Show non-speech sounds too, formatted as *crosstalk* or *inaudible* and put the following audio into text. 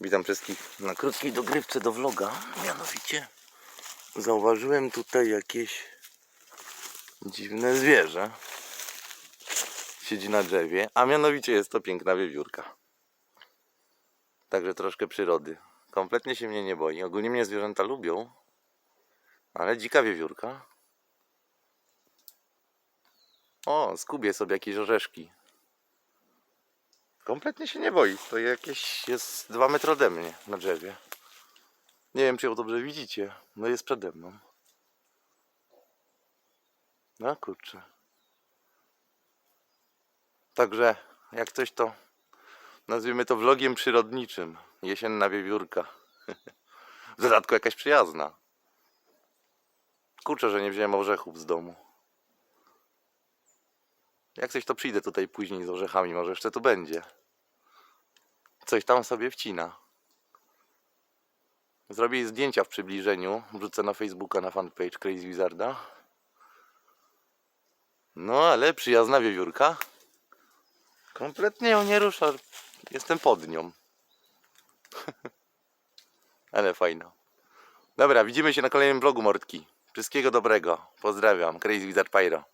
Witam wszystkich na krótkiej dogrywce do vloga. Mianowicie zauważyłem tutaj jakieś dziwne zwierzę. Siedzi na drzewie, a mianowicie jest to piękna wiewiórka. Także troszkę przyrody. Kompletnie się mnie nie boi. Ogólnie mnie zwierzęta lubią, ale dzika wiewiórka. O, skubie sobie jakieś orzeszki. Kompletnie się nie boi. To jakieś jest 2 metry ode mnie na drzewie. Nie wiem, czy ją dobrze widzicie. No jest przede mną. No kurczę. Także, jak coś to nazwijmy to vlogiem przyrodniczym. Jesienna wiewiórka. *laughs* w dodatku jakaś przyjazna. Kurczę, że nie wziąłem orzechów z domu. Jak coś to przyjdę tutaj później z orzechami, może jeszcze tu będzie. Coś tam sobie wcina. Zrobię zdjęcia w przybliżeniu. Wrzucę na Facebooka, na fanpage Crazy Wizarda. No, ale przyjazna wiewiórka. Kompletnie ją nie rusza. Jestem pod nią. *laughs* ale fajna. Dobra, widzimy się na kolejnym vlogu Mordki. Wszystkiego dobrego. Pozdrawiam. Crazy Wizard Pyro.